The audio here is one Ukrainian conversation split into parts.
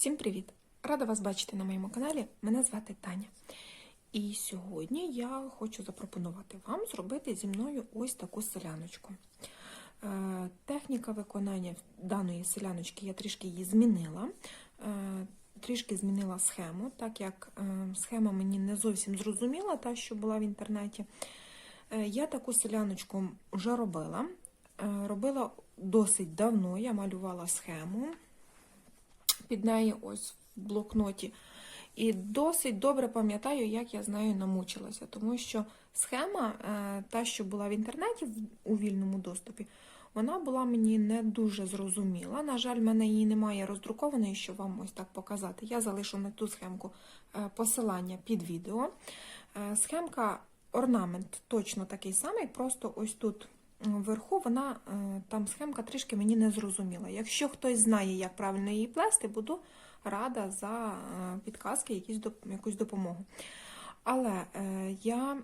Всім привіт! Рада вас бачити на моєму каналі. Мене звати Таня. І сьогодні я хочу запропонувати вам зробити зі мною ось таку селяночку. Е, Техніка виконання даної селяночки я трішки її змінила. Е, Трішки змінила схему, так як е, схема мені не зовсім зрозуміла, та, що була в інтернеті. Я таку селяночку вже робила. Робила досить давно, я малювала схему під неї ось в блокноті. І досить добре пам'ятаю, як я з нею намучилася, тому що схема, е, та, що була в інтернеті у вільному доступі, вона була мені не дуже зрозуміла. На жаль, в мене її немає роздрукованої, щоб вам ось так показати. Я залишу на ту схемку е, посилання під відео. Е, Схемка орнамент точно такий самий, просто ось тут вверху вона е, там схемка трішки мені не зрозуміла. Якщо хтось знає, як правильно її плести, буду рада за е, підказки, якусь допомогу. Але е, я,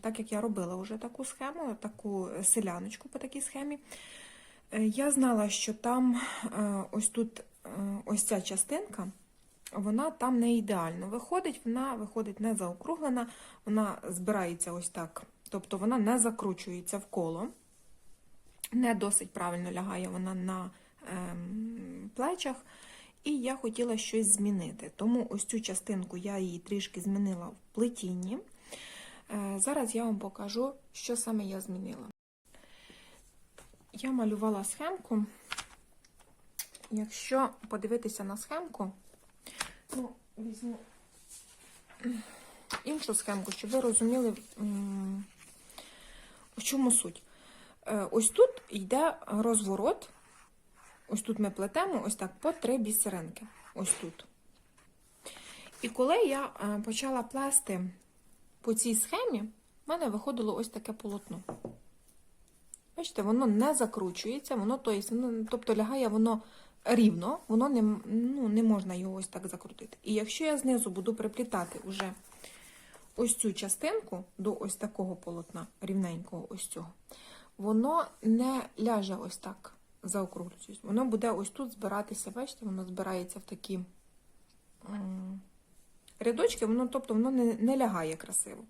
так як я робила вже таку схему, таку селяночку по такій схемі, я знала, що там ось тут ось ця частинка, вона там не ідеально виходить, вона виходить не заокруглена, вона збирається ось так. Тобто вона не закручується в коло, не досить правильно лягає вона на ем, плечах. І я хотіла щось змінити. Тому ось цю частинку я її трішки змінила в плетінні. Е, Зараз я вам покажу, що саме я змінила. Я малювала схемку. Якщо подивитися на схемку, ну, візьму іншу схемку, щоб ви розуміли, в чому суть. Е, Ось тут йде розворот. Ось тут ми плетемо ось так по три бісеринки. Ось тут. І коли я е, почала плести по цій схемі, в мене виходило ось таке полотно. Бачите, воно не закручується, воно, воно, тобто лягає воно рівно, воно не, ну, не можна його ось так закрутити. І якщо я знизу буду приплітати уже ось цю частинку до ось такого полотна, рівненького ось цього, воно не ляже ось так заокруглюючись. Воно буде ось тут збиратися, бачите, воно збирається в такі рядочки, воно, тобто воно не, не лягає красиво.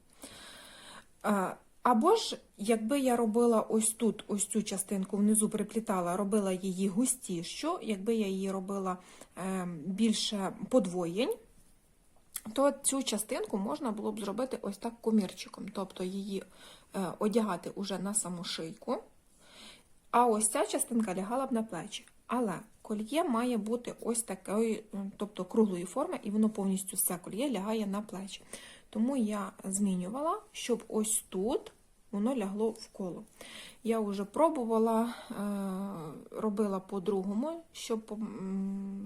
Або ж, якби я робила ось тут, ось цю частинку внизу приплітала, робила її густішу, якби я її робила е, більше подвоєнь, то цю частинку можна було б зробити ось так комірчиком, тобто її е, одягати уже на саму шийку. А ось ця частинка лягала б на плечі. Але кольє має бути ось такої, м, тобто круглої форми, і воно повністю все кольє лягає на плечі. Тому я змінювала, щоб ось тут воно лягло в коло. Я вже пробувала, е, робила по-другому, щоб в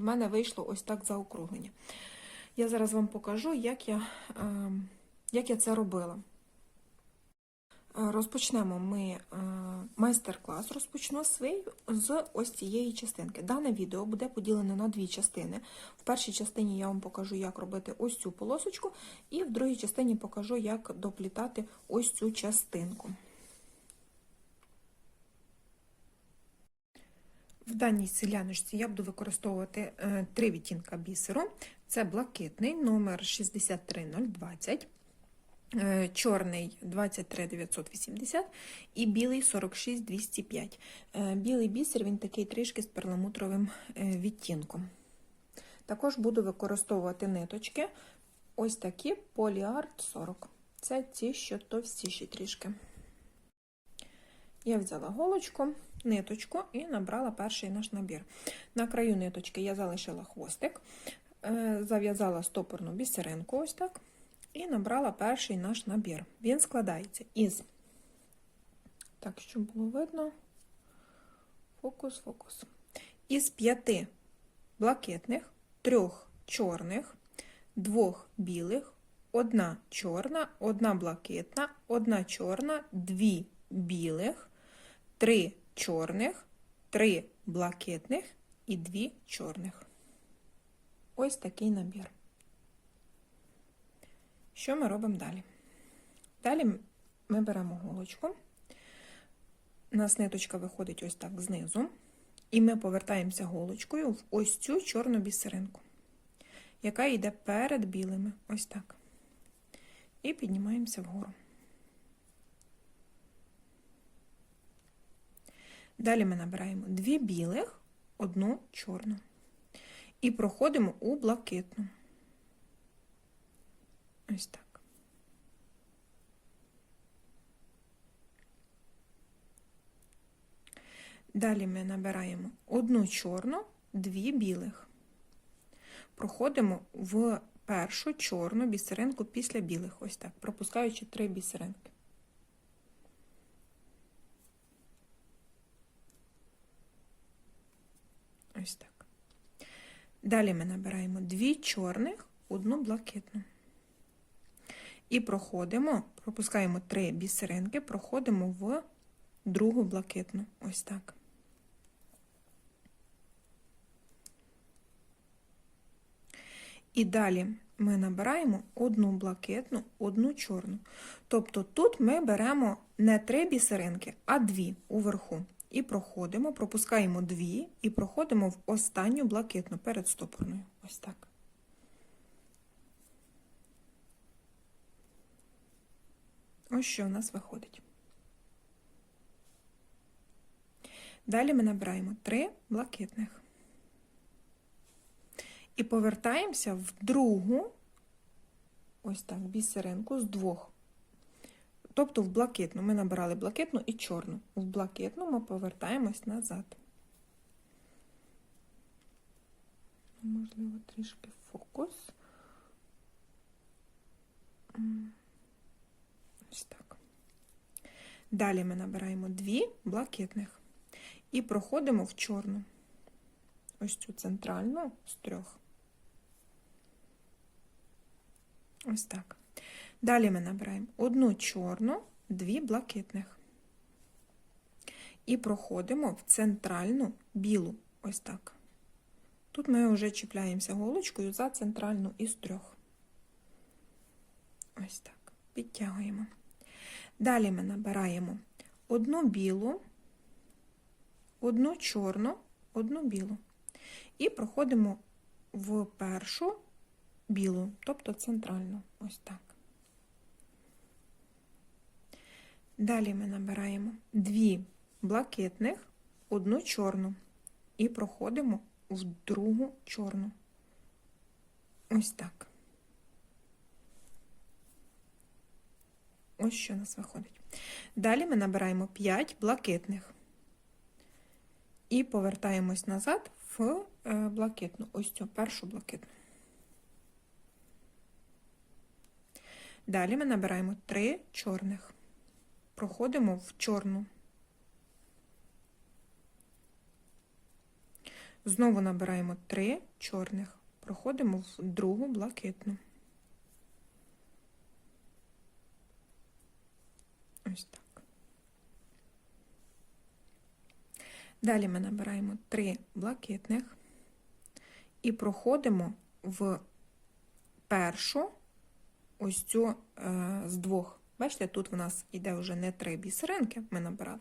мене вийшло ось так заокруглення. Я зараз вам покажу, як я, е, як я це робила. Е, Розпочнемо ми е, майстер-клас, розпочну свій з ось цієї частинки. Дане відео буде поділене на дві частини. В першій частині я вам покажу, як робити ось цю полосочку, і в другій частині покажу, як доплітати ось цю частинку. В даній селяночці я буду використовувати е, три відтінка бісеру. Це блакитний номер 63020. Е, чорний 23980 і білий 46205. Е, Білий бісер він такий трішки з перламутровим е, відтінком. Також буду використовувати ниточки ось такі поліарт 40. Це ті, що товстіші трішки. Я взяла голочку, ниточку і набрала перший наш набір. На краю ниточки я залишила хвостик, зав'язала стопорну бісеринку, ось так. І набрала перший наш набір. Він складається із, так, щоб було видно, фокус, фокус. Із п'яти блакитних, трьох чорних, двох білих, одна чорна, одна блакитна, одна чорна, дві білих, три чорних, три блакитних і дві чорних. Ось такий набір. Що ми робимо далі? Далі ми беремо голочку, у нас ниточка виходить ось так знизу, і ми повертаємося голочкою в ось цю чорну бісеринку. яка йде перед білими. Ось так. І піднімаємося вгору. Далі ми набираємо дві білих, одну чорну. І проходимо у блакитну. Ось так. Далі ми набираємо одну чорну, дві білих. Проходимо в першу чорну бісеринку після білих. Ось так, пропускаючи три бісеринки. Ось так. Далі ми набираємо дві чорних, одну блакитну. І проходимо, пропускаємо три бісеринки, проходимо в другу блакитну. Ось так. І далі ми набираємо одну блакитну, одну чорну. Тобто тут ми беремо не три бісеринки, а дві уверху. І проходимо, пропускаємо дві і проходимо в останню блакитну перед стопорною. Ось так. Ось що у нас виходить. Далі ми набираємо три блакитних. І повертаємося в другу, ось так, бісеринку з двох. Тобто в блакитну. Ми набирали блакитну і чорну. В блакитну ми повертаємось назад. Можливо, трішки фокус. Ось так. Далі ми набираємо дві блакитних і проходимо в чорну. Ось цю центральну з трьох. Ось так. Далі ми набираємо одну чорну, дві блакитних. І проходимо в центральну білу. Ось так. Тут ми вже чіпляємося голочкою за центральну із трьох. Ось так. Підтягуємо. Далі ми набираємо одну білу, одну чорну, одну білу. І проходимо в першу білу, тобто центральну. Ось так. Далі ми набираємо дві блакитних, одну чорну і проходимо в другу чорну. Ось так. Ось що у нас виходить. Далі ми набираємо 5 блакитних і повертаємось назад в е, блакитну, ось цю першу блакитну. Далі ми набираємо 3 чорних проходимо в чорну. Знову набираємо три чорних, проходимо в другу блакитну. Ось так. Далі ми набираємо три блакитних і проходимо в першу ось цю е, з двох Бачите, тут в нас йде вже не три бісеринки, ми набирали,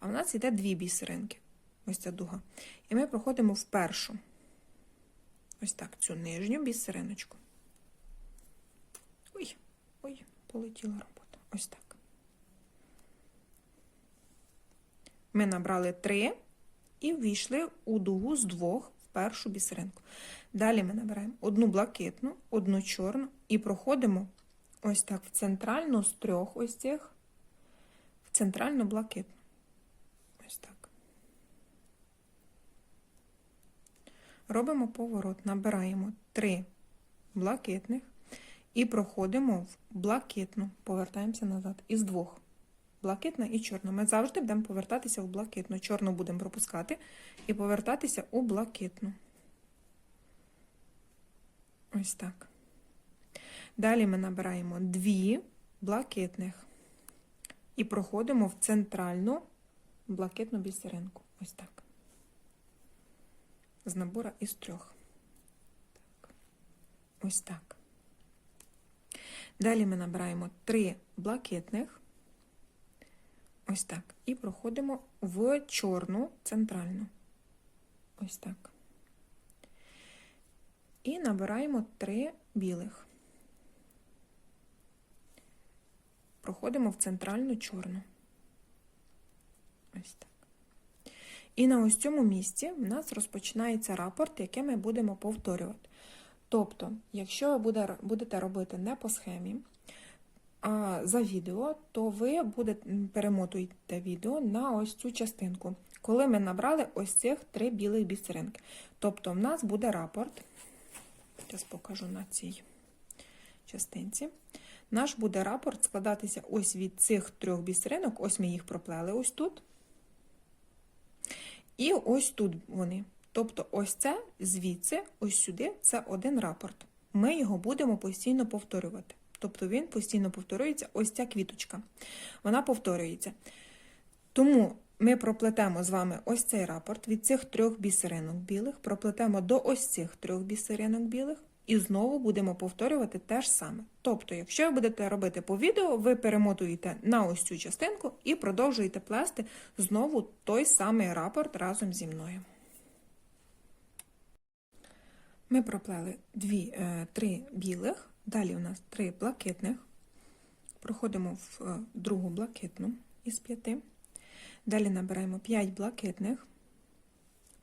а в нас йде дві бісеринки. Ось ця дуга. І ми проходимо в першу. Ось так, цю нижню бісериночку. Ой, ой, полетіла робота. Ось так. Ми набрали три і ввійшли у дугу з двох в першу бісеринку. Далі ми набираємо одну блакитну, одну чорну і проходимо ось так в центральну з трьох ось цих, в центральну блакитну. Ось так. Робимо поворот, набираємо три блакитних і проходимо в блакитну, повертаємося назад. Із двох. Блакитна і чорна. Ми завжди будемо повертатися в блакитну. Чорну будемо пропускати і повертатися у блакитну. Ось так. Далі ми набираємо дві блакитних і проходимо в центральну блакитну бісеринку. Ось так. З набора із трьох. Так. Ось так. Далі ми набираємо три блакитних. Ось так. І проходимо в чорну центральну. Ось так. і набираємо три білих. Проходимо в центральну чорну. Ось так. І на ось цьому місці в нас розпочинається рапорт, який ми будемо повторювати. Тобто, якщо ви будете робити не по схемі, а за відео, то ви будете, перемотуєте відео на ось цю частинку, коли ми набрали ось цих три білих бісеринки. Тобто, в нас буде рапорт. Зараз покажу на цій частинці. Наш буде рапорт складатися ось від цих трьох бісеринок, ось ми їх проплели ось тут. І ось тут вони. Тобто, ось це звідси, ось сюди це один рапорт. Ми його будемо постійно повторювати. Тобто він постійно повторюється, ось ця квіточка. Вона повторюється. Тому ми проплетемо з вами ось цей рапорт від цих трьох бісеринок білих, проплетемо до ось цих трьох бісеринок білих, і знову будемо повторювати те ж саме. Тобто, якщо ви будете робити по відео, ви перемотуєте на ось цю частинку і продовжуєте плести знову той самий рапорт разом зі мною. Ми проплели е, три білих, далі у нас три блакитних. Проходимо в е, другу блакитну із п'яти. Далі набираємо 5 блакитних,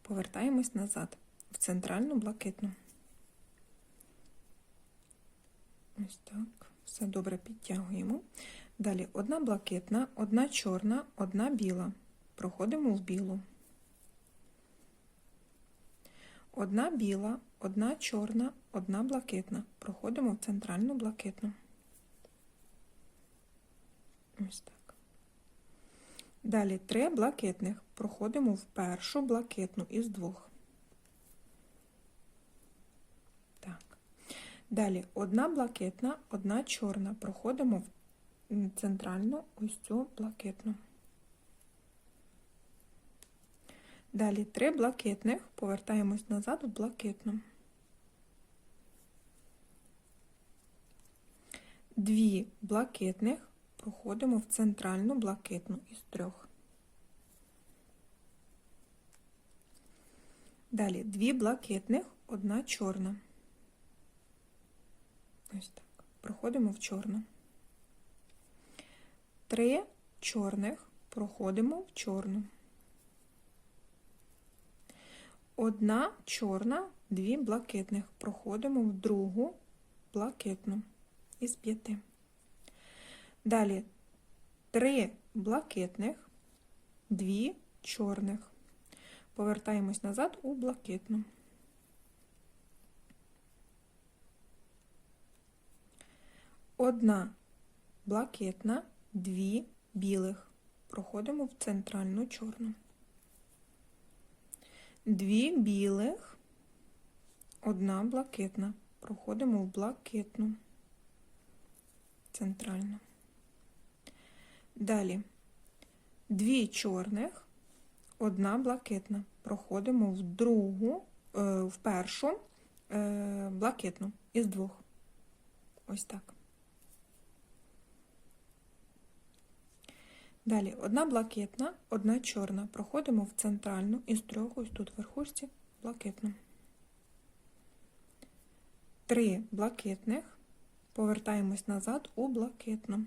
повертаємось назад в центральну блакитну. Ось так. Все добре підтягуємо. Далі одна блакитна, одна чорна, одна біла. Проходимо в білу. Одна біла, одна чорна, одна блакитна. Проходимо в центральну блакитну. Ось так. Далі три блакитних. Проходимо в першу блакитну із двох. Так. Далі одна блакитна, одна чорна. Проходимо в центральну ось цю блакитну. Далі три блакитних, повертаємось назад в блакитну. Дві блакитних, проходимо в центральну блакитну із трьох. Далі дві блакитних, одна чорна. Ось так. Проходимо в чорну. Три чорних, проходимо в чорну. Одна чорна, дві блакитних. Проходимо в другу блакитну із п'яти. Далі три блакитних, дві чорних. Повертаємось назад у блакитну. Одна блакитна, дві білих. Проходимо в центральну чорну. Дві білих, одна блакитна. Проходимо в блакитну. Центральну. Далі дві чорних, одна блакитна. Проходимо в другу, е, в першу е, блакитну із двох. Ось так. Далі одна блакитна, одна чорна. Проходимо в центральну із трьох, ось тут в верхушці, блакитну. Три блакитних. Повертаємось назад у блакитну.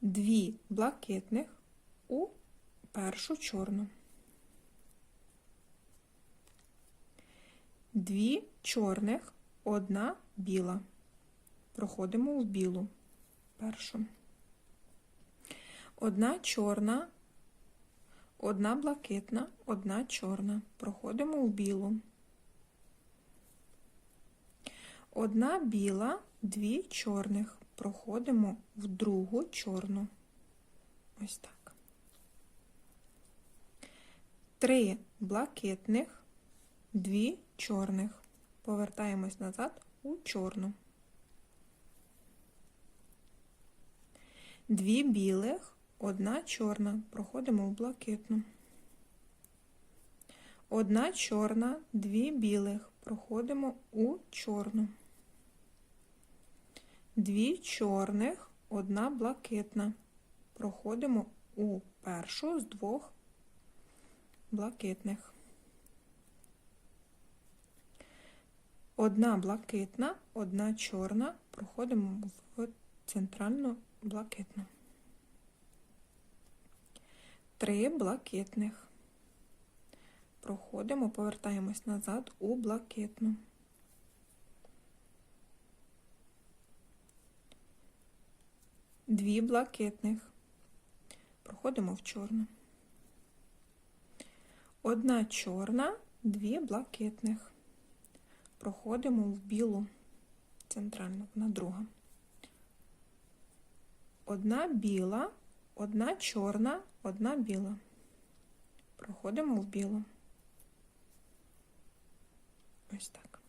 Дві блакитних у першу чорну. Дві чорних, одна біла. Проходимо в білу першу. Одна чорна, одна блакитна, одна чорна. Проходимо в білу. Одна біла, дві чорних. Проходимо в другу чорну. Ось так. Три блакитних, дві чорних. Повертаємось назад у чорну. Дві білих, одна чорна. Проходимо в блакитну. Одна чорна, дві білих. Проходимо у чорну. Дві чорних, одна блакитна. Проходимо у першу з двох блакитних. Одна блакитна, одна чорна. Проходимо в центральну блакитну. Три блакитних. Проходимо, повертаємось назад у блакитну. Дві блакитних. Проходимо в чорну. Одна чорна, дві блакитних. Проходимо в білу центральну, вона друга. Одна біла, одна чорна, одна біла. Проходимо в білу. Ось так.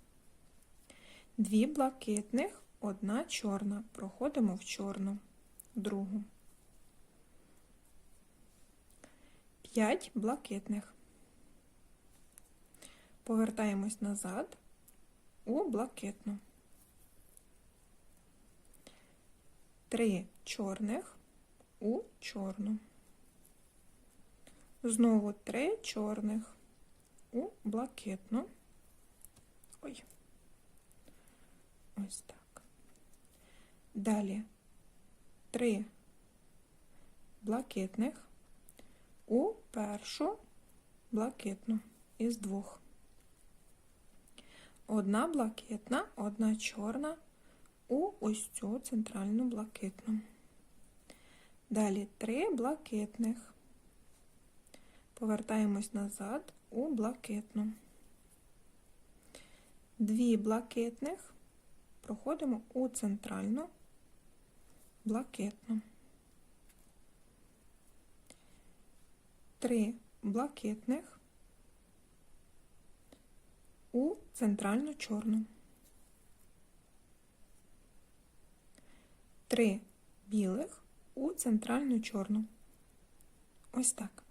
Дві блакитних, одна чорна. Проходимо в чорну, другу. П'ять блакитних. Повертаємось назад у блакитну. Три чорних у чорну. Знову три чорних у блакитну. Ой. Ось так. Далі три блакитних у першу блакитну із двох. Одна блакитна, одна чорна у ось цю центральну блакитну. Далі три блакитних. Повертаємось назад у блакитну. Дві блакитних. Проходимо у центральну блакитну. Три блакитних у центральну чорну. Три білих у центральну чорну. Ось так.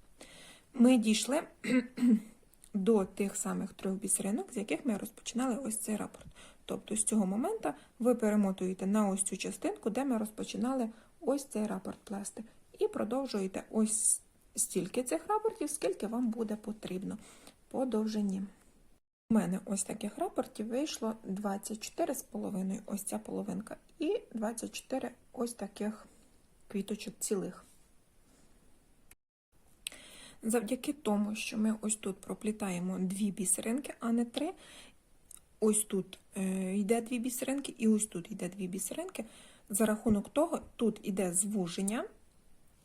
Ми дійшли до тих самих трьох бісеринок, з яких ми розпочинали ось цей рапорт. Тобто з цього моменту ви перемотуєте на ось цю частинку, де ми розпочинали ось цей рапорт плести. І продовжуєте ось стільки цих рапортів, скільки вам буде потрібно по довжині. У мене ось таких рапортів вийшло 24,5 ось ця половинка, і 24 ось таких квіточок цілих. Завдяки тому, що ми ось тут проплітаємо дві бісеринки, а не три. Ось тут е, йде дві бісеринки, і ось тут йде дві бісеринки. За рахунок того, тут йде звуження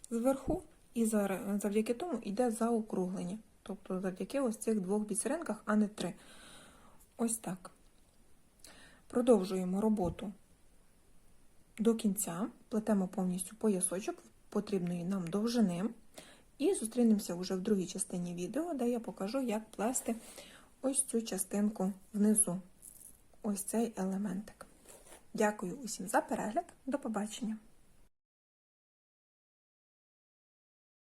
зверху, і завдяки тому йде заокруглення. Тобто завдяки ось цих двох бісеринках, а не три. Ось так. Продовжуємо роботу до кінця, плетемо повністю поясочок потрібної нам довжини. І зустрінемося вже в другій частині відео, де я покажу, як плести ось цю частинку внизу, ось цей елементик. Дякую усім за перегляд. До побачення!